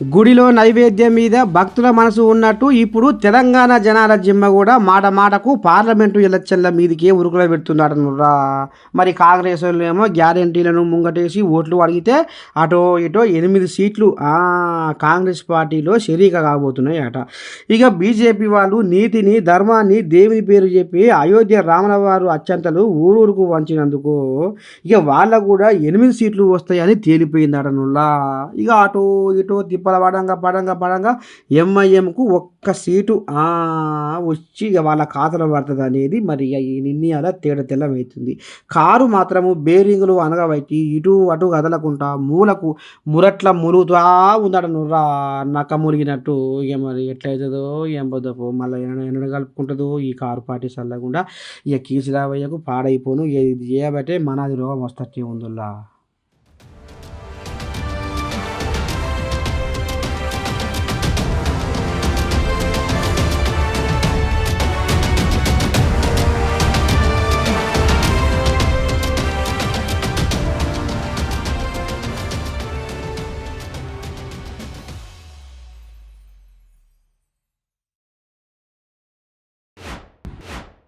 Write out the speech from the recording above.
గుడిలో నైవేద్యం మీద భక్తుల మనసు ఉన్నట్టు ఇప్పుడు తెలంగాణ జనాల జిమ్మ కూడా మాట మాటకు పార్లమెంటు ఎలక్షన్ల మీదకే ఉరుకుల పెడుతున్నాడనురా మరి కాంగ్రెస్ వాళ్ళు ఏమో గ్యారంటీలను ముంగటేసి ఓట్లు అడిగితే అటో ఇటో ఎనిమిది సీట్లు కాంగ్రెస్ పార్టీలో షరీక కాబోతున్నాయి అట ఇక బీజేపీ వాళ్ళు నీతిని ధర్మాన్ని దేవుని పేరు చెప్పి అయోధ్య రామలవారు అత్యంతలు ఊరూరుకు వంచినందుకు ఇక వాళ్ళకు కూడా ఎనిమిది సీట్లు వస్తాయని తేలిపోయిందట ఇక అటో ఇటో తిప్ప పడంగా పడంగా పడంగా ఎంఐఎంకు ఒక్క సీటు. వచ్చి ఇక వాళ్ళ ఖాతాలో పడుతుంది అనేది మరి ఈ నిర్ణయాల తేడా తెల్లమవుతుంది కారు మాత్రము బేరింగులు అనగబట్టి ఇటు అటు కదలకుండా మూలకు మురట్ల మురుగుతా ఉందట నుర్రా నక్క మురిగినట్టు. ఇక మరి ఎట్లయితుందో ఏం పొద్దుపో మళ్ళీ ఎండ కలుపుకుంటుందో ఈ కారు పార్టీ చల్లకుండా ఇక కీసురావయ్యకు పాడైపోను. ఇది చేయబట్టే మనాది రోగం వస్తట్టే ఉందిలా